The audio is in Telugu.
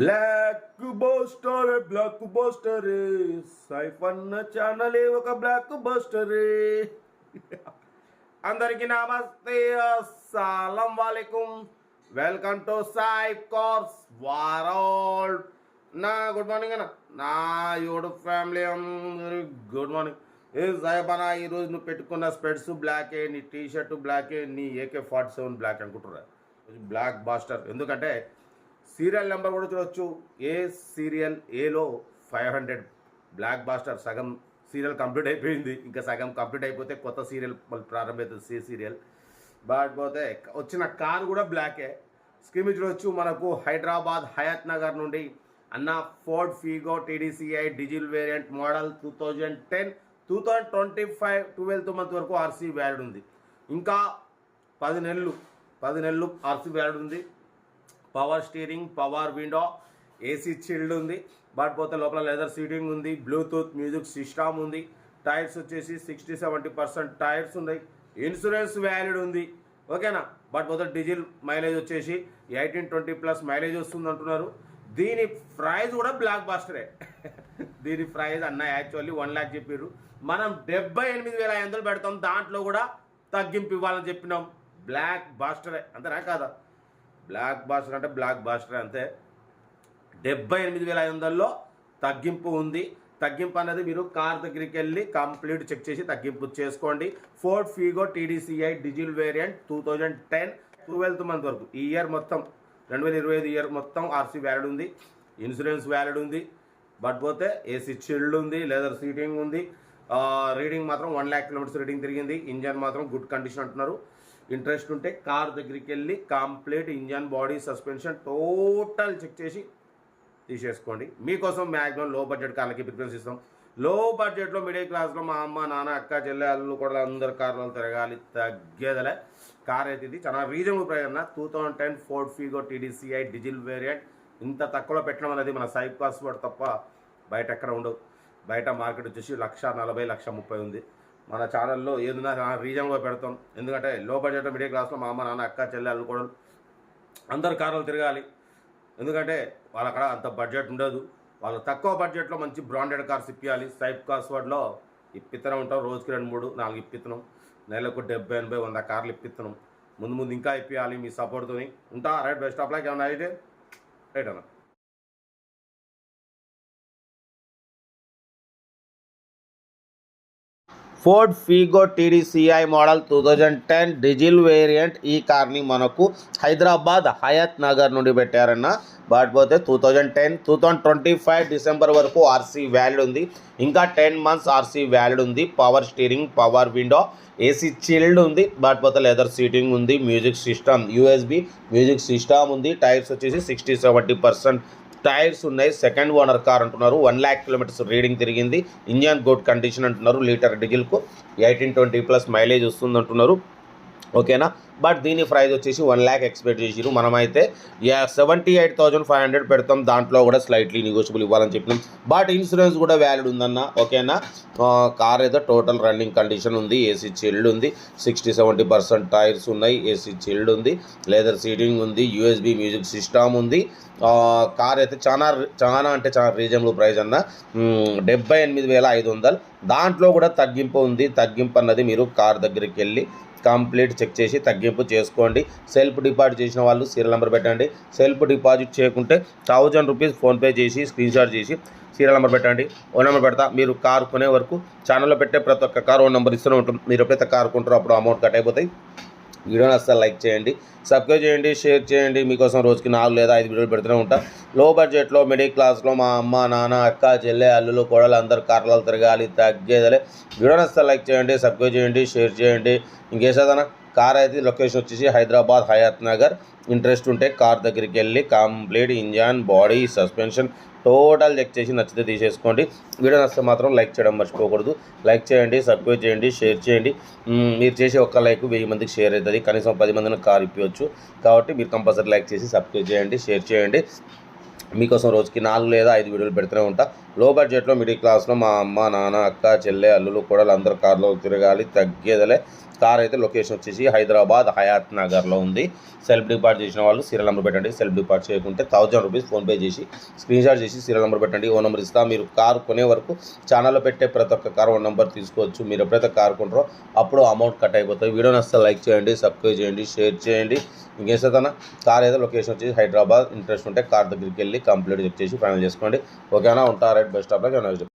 Black buster blockbuster Saifan channel ఒక బ్లాక్ బోస్టర్ అందరికి నమస్తే అస్సలం వాలేకుం. Welcome to Sai course world నా గుడ్ మార్నింగ్ అన్న. నా యూట్యూబ్ ఫ్యామిలీ అందరి గుడ్ మార్నింగ్. ఏ సాయిబ్ అన్న ఈరోజు నువ్వు పెట్టుకున్న స్పెడ్స్ బ్లాకే నీ టీ షర్ట్ బ్లాకే నీ ఏకే ఫార్టీ సెవెన్ బ్లాక్ అనుకుంటున్నా బ్లాక్ బాస్టర్ ఎందుకంటే సీరియల్ నెంబర్ కూడా చూడొచ్చు. ఏ సీరియల్ ఏలో ఫైవ్ హండ్రెడ్ బ్లాక్ బాస్టర్ సగం సీరియల్ కంప్లీట్ అయిపోయింది. ఇంకా సగం కంప్లీట్ అయిపోతే కొత్త సీరియల్ మళ్ళీ ప్రారంభమవుతుంది. C serial. బట్ పోతే వచ్చిన కార్ కూడా బ్లాకే. స్కీమ్ చూడొచ్చు మనకు హైదరాబాద్ హయాత్ నగర్ నుండి అన్న Ford Figo TDCi diesel variant model two thousand ten two thousand twenty five twelfth month వరకు ఆర్సీ వ్యాలిడ్ ఉంది. ఇంకా పది నెలలు పది నెలలు ఆర్సీ వ్యాలిడ్ ఉంది. Power steering power window AC chilled ఉంది. బట్ పోతే లోపల లెదర్ సీటింగ్ ఉంది బ్లూటూత్ మ్యూజిక్ సిస్టమ్ ఉంది. టైర్స్ వచ్చేసి సిక్స్టీ సెవెంటీ పర్సెంట్ టైర్స్ ఉన్నాయి. ఇన్సూరెన్స్ వ్యాలిడ్ ఉంది. ఓకేనా? బట్ పోతే డీజిల్ మైలేజ్ వచ్చేసి ఎయిటీన్ ట్వంటీ ప్లస్ మైలేజ్ వస్తుంది అంటున్నారు. దీని ప్రైజ్ కూడా బ్లాక్ బాస్టరే. దీని ప్రైజ్ అన్న యాక్చువల్లీ వన్ ల్యాక్ చెప్పారు మనం డెబ్బై ఎనిమిది వేల ఐదు వందలు పెడతాం దాంట్లో కూడా తగ్గింపు ఇవ్వాలని చెప్పినాం. బ్లాక్ బాస్టరే. అంతేనా? కాదా? బ్లాక్ బాస్టర్ అంటే బ్లాక్ బాస్టర్ అంతే. డెబ్బై ఎనిమిది వేల ఐదు వందల్లో తగ్గింపు ఉంది. తగ్గింపు అనేది మీరు కార్ దగ్గరికి వెళ్ళి కంప్లీట్ చెక్ చేసి తగ్గింపు చేసుకోండి. Ford Figo TDCi diesel variant two thousand ten twelfth month వరకు. ఈ ఇయర్ మొత్తం రెండు వేల ఇరవై ఐదు ఇయర్ మొత్తం ఆర్సీ వ్యాలిడ్ ఉంది. ఇన్సూరెన్స్ వ్యాలిడ్ ఉంది. బట్ పోతే ఏసీ చిల్డ్ ఉంది లెదర్ సీటింగ్ ఉంది. రీడింగ్ మాత్రం వన్ ల్యాక్ కిలోమీటర్స్ రీడింగ్ తిరిగింది. ఇంజన్ మాత్రం గుడ్ కండిషన్ అంటున్నారు. ఇంట్రెస్ట్ ఉంటే కార్ దగ్గరికి వెళ్ళి complete engine body suspension total check చేసి తీసేసుకోండి. మీకోసం మ్యాక్సిమం లో బడ్జెట్ కార్లకి ప్రిఫరెన్స్ ఇస్తాం. లో బడ్జెట్లో మిడిల్ క్లాస్లో మా అమ్మ నాన్న అక్క చెల్లె అల్లు కూడా అందరు కార్లలో తిరగాలి తగ్గేదలే. కార్ అయితే ఇది చాలా రీజనబుల్ ప్రైస్ అన్న. Two thousand ten Ford Figo TDCi diesel variant ఇంత తక్కువలో పెట్టడం అనేది మన సైబ్ కాస్ట్ తప్ప బయట ఎక్కడ ఉండవు. బయట మార్కెట్ వచ్చేసి లక్ష నలభై లక్ష ముప్పై ఉంది. మన ఛానల్లో ఏదైనా రీజన్గా పెడతాం. ఎందుకంటే లో బడ్జెట్ మిడిల్ క్లాస్లో మా అమ్మ నాన్న అక్క చెల్లె అల్లు కూడా అందరు కార్లు తిరగాలి. ఎందుకంటే వాళ్ళక్కడ అంత బడ్జెట్ ఉండదు. వాళ్ళు తక్కువ బడ్జెట్లో మంచి బ్రాండెడ్ కార్స్ ఇప్పించాలి సైప్ కార్స్ వాటిలో ఇప్పిత్తనం ఉంటాం. రోజుకి రెండు మూడు నాలుగు ఇప్పిస్తున్నాం నెలకు డెబ్బై ఎనభై వంద కార్లు ఇప్పిస్తున్నాం ముందు ముందు ఇంకా ఇప్పించాలి మీ సపోర్ట్తో ఉంటా రైట్ బెస్ట్ ఆఫ్ లైక్ ఏమన్నా అయితే. రైట్ అన్న. Ford Figo TDCi model two thousand ten diesel variant ఈ కార్ని మనకు హైదరాబాద్ హయత్ నగర్ నుండి పెట్టారన్న. బట్ పోతే two thousand ten two thousand twenty five December వరకు ఆర్సీ వ్యాలిడ్ ఉంది. ఇంకా టెన్ మంత్స్ ఆర్సీ వ్యాలిడ్ ఉంది. Power steering power window AC chilled ఉంది. బట్ పోతే లెదర్ సీటింగ్ ఉంది. Music system USB music system ఉంది. టైర్స్ వచ్చేసి సిక్స్టీ సెవెంటీ పర్సెంట్ టైర్స్ ఉన్నాయి. సెకండ్ ఓనర్ కార్ అంటున్నారు. వన్ ల్యాక్ కిలోమీటర్స్ రీడింగ్ తిరిగింది. ఇంజన్ గుడ్ కండిషన్ అంటున్నారు. లీటర్ డీజిల్కు ఎయిటీన్ ట్వంటీ ప్లస్ మైలేజ్ వస్తుంది అంటున్నారు ఓకేనా? బట్ దీని ప్రైస్ వచ్చేసి వన్ ల్యాక్ ఎక్స్పెక్ట్ చేసిరు మనమైతే yeah seventy eight thousand five hundred పెడతాం. దాంట్లో కూడా స్లైట్లీ నెగోషియబుల్ ఇవ్వాలని చెప్పినాం. బట్ ఇన్సూరెన్స్ కూడా వ్యాలిడ్ ఉందన్న ఓకేనా? కార్ అయితే టోటల్ రన్నింగ్ కండిషన్ ఉంది. ఏసీ చిల్డ్ ఉంది. సిక్స్టీ సెవెంటీ పర్సెంట్ టైర్స్ ఉన్నాయి. ఏసీ చిల్డ్ ఉంది. లెదర్ సీటింగ్ ఉంది. యూఎస్బి మ్యూజిక్ సిస్టమ్ ఉంది. కార్ అయితే చాలా చాలా అంటే చాలా రీజనబుల్ ప్రైస్ అన్న. డెబ్బై ఎనిమిది వేల ఐదు వందలు. దాంట్లో కూడా తగ్గింపు ఉంది. తగ్గింపు అన్నది మీరు కార్ దగ్గరికి వెళ్ళి కంప్లీట్ చెక్ చేసి తగ్గింపు చేసుకోండి. సెల్ఫ్ డిపాజిట్ చేసిన వాళ్ళు సీరియల్ నెంబర్ పెట్టండి. సెల్ఫ్ డిపాజిట్ చేయకుంటే థౌజండ్ రూపీస్ ఫోన్పే చేసి స్క్రీన్ షాట్ చేసి సీరియల్ నెంబర్ పెట్టండి. ఓ నెంబర్ పెడతా మీరు కారు కొనే వరకు ఛానల్లో పెట్టే ప్రతి ఒక్క కారు ఓ నెంబర్ ఇస్తూనే ఉంటుంది మీరు ఎప్పుడైతే కార్ కొంటారో అప్పుడు అమౌంట్ కట్ అయిపోతాయి. వీడియోని అస్సలు లైక్ చేయండి సబ్స్క్రైబ్ చేయండి షేర్ చేయండి. మీకోసం రోజుకి నాలుగు లేదా ఐదు వీడియోలు పెడుతూనే ఉంటా. లో బడ్జెట్లో మిడిల్ క్లాస్లో మా అమ్మ నాన్న అక్క చెల్లె అల్లులు కోడలు అందరు కర్రలు తిరగాలి తగ్గేదలే. వీడియోని అస్సలు లైక్ చేయండి సబ్స్క్రైబ్ చేయండి షేర్ చేయండి. ఇంకేసేదన్నా కార్ అయితే లొకేషన్ వచ్చేసి హైదరాబాద్ హయాత్ నగర్. ఇంట్రెస్ట్ ఉంటే కార్ దగ్గరికి వెళ్ళి complete engine body suspension total check చేసి నచ్చితే తీసేసుకోండి. వీడియో నచ్చితే మాత్రం లైక్ చేయడం మర్చిపోకూడదు. లైక్ చేయండి సబ్స్క్రైబ్ చేయండి షేర్ చేయండి. మీరు చేసే ఒక్క లైక్ వెయ్యి మందికి షేర్ అవుతుంది. కనీసం పది మందిని కార్ ఇప్పవచ్చు కాబట్టి మీరు కంపల్సరీ లైక్ చేసి సబ్స్క్రైబ్ చేయండి షేర్ చేయండి. మీకోసం రోజుకి నాలుగు లేదా ఐదు వీడియోలు పెడుతూనే ఉంటా. లో బడ్జెట్లో మిడిల్ క్లాస్లో మా అమ్మ నాన్న అక్క చెల్లె అల్లులు కూడా అందరు కార్లో తిరగాలి తగ్గేదలే. కార్ అయితే లొకేషన్ వచ్చేసి హైదరాబాద్ హయాత్ నగర్లో ఉంది. సెల్ఫ్ డిపార్ట్ చేసిన వాళ్ళు సీరియల్ నెంబర్ పెట్టండి. సెల్ఫ్ డిపార్ట్ చేయకుంటే థౌజండ్ రూపీస్ ఫోన్పే చేసి స్క్రీన్ షాట్ చేసి సీరియల్ నెంబర్ పెట్టండి. ఓ నెంబర్ ఇస్తా. మీరు కార్ కొనే వరకు ఛానల్లో పెట్టే ప్రతి ఒక్క కార్ ఓ నెంబర్ తీసుకోవచ్చు. మీరు ఎప్పుడైతే కార్ కొంటారో అప్పుడు అమౌంట్ కట్ అయిపోతుంది వీడియో నచ్చితే లైక్ చేయండి సబ్స్క్రైబ్ చేయండి షేర్ చేయండి. ఇంకేం చేస్తానా కార్ ఏదో లొకేషన్ వచ్చేసి హైదరాబాద్ ఇంట్రెస్ట్ ఉంటే కార్ దగ్గరికి వెళ్ళి కంప్లీట్ చెక్ చేసి ఫైనల్ చేసుకోండి. ఓకేనా ఉంటారు రైట్ బెస్ట్ ఆఫ్ లక్